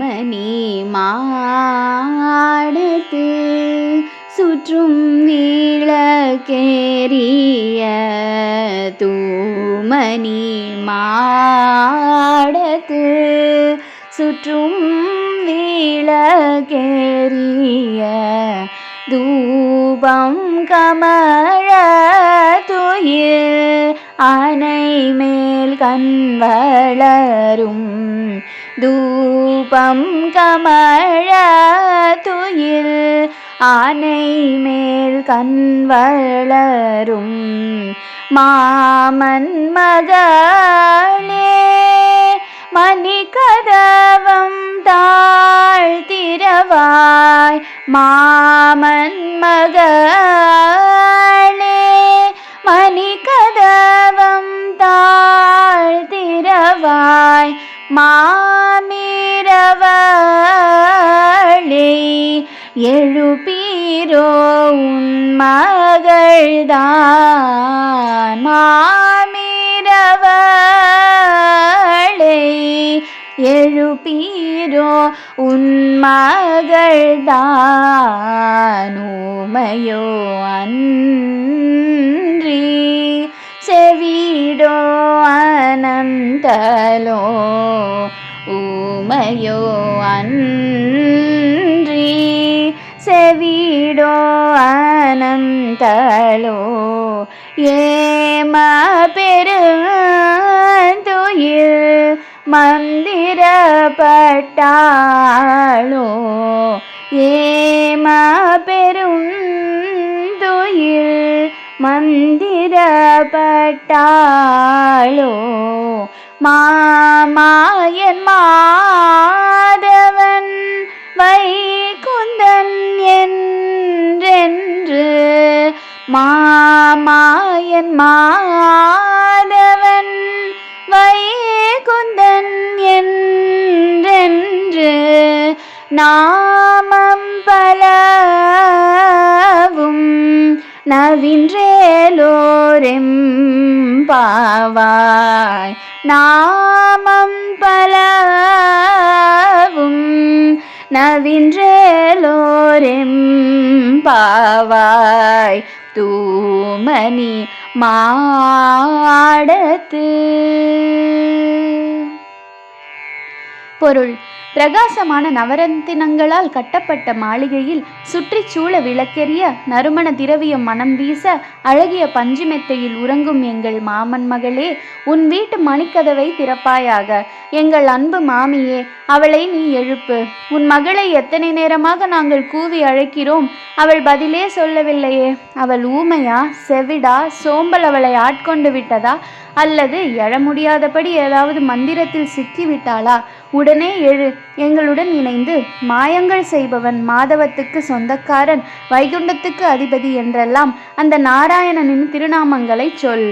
தூமணி மாடத்து சுற்றும் நீளக்கேரிய தூமணி மாடத்து சுற்றும் விளக்கேறிய தூபம் கமழ துயில் அணை மேல் கண் வளரும் தூபம் கமழ துயில் ஆனை மேல் கண்வளரும் மாமன் மகளே மணிக்கதவம் தாழ்த்திரவாய் மாமன் மகளே மாமிரவளே எழுப்பீரோ உன் மகள்தான். மாமிரவளே எழுப்பீரோ உன் மகள்தான். ஊமையோ அன்றி செவிடோ அனந்தலோ. ஊமையோ அன்றி செவிடோ அனந்தலோ ஏம பெருந்துயில் மந்திரப்பட்டாளோ. ஏம பெருந்துயில் மந்திரப்பட்டாளோ. மாமாயன் மாதவன் வைகுந்தன் என்றென்று மாமாயன் மாதவன் வைகுந்தன் என்றென்று நாமம் பலவும் நவின்றேலோரெம் பாவாய். நாமம் பலவும் நவின்றேலோரெம் பாவாய். தூமணி மாடத்து. பொருள். பிரகாசமான நவரத்தினங்களால் கட்டப்பட்ட மாளிகையில் சுற்றிச்சூழ சூழ நறுமண திரவியம் மனம் வீச அழகிய பஞ்சு மெத்தையில் உறங்கும் எங்கள் மாமன் மகளே உன் வீட்டு மணிக்கதவை திறப்பாயாக. எங்கள் அன்பு மாமியே அவளை நீ எழுப்பு. உன் மகளை எத்தனை நேரமாக நாங்கள் கூவி அழைக்கிறோம் அவள் பதிலே சொல்லவில்லையே. அவள் ஊமையா செவிடா சோம்பல் அவளை ஆட்கொண்டு விட்டதா? அல்லது எழ முடியாதபடி ஏதாவது மந்திரத்தில் சிக்கிவிட்டாளா? உடனே எழு எங்களுடன் இணைந்து மாயங்கள் செய்பவன் மாதவத்துக்கு சொந்தக்காரன் வைகுண்டத்துக்கு அதிபதி என்றெல்லாம் அந்த நாராயணனின் திருநாமங்களை சொல்.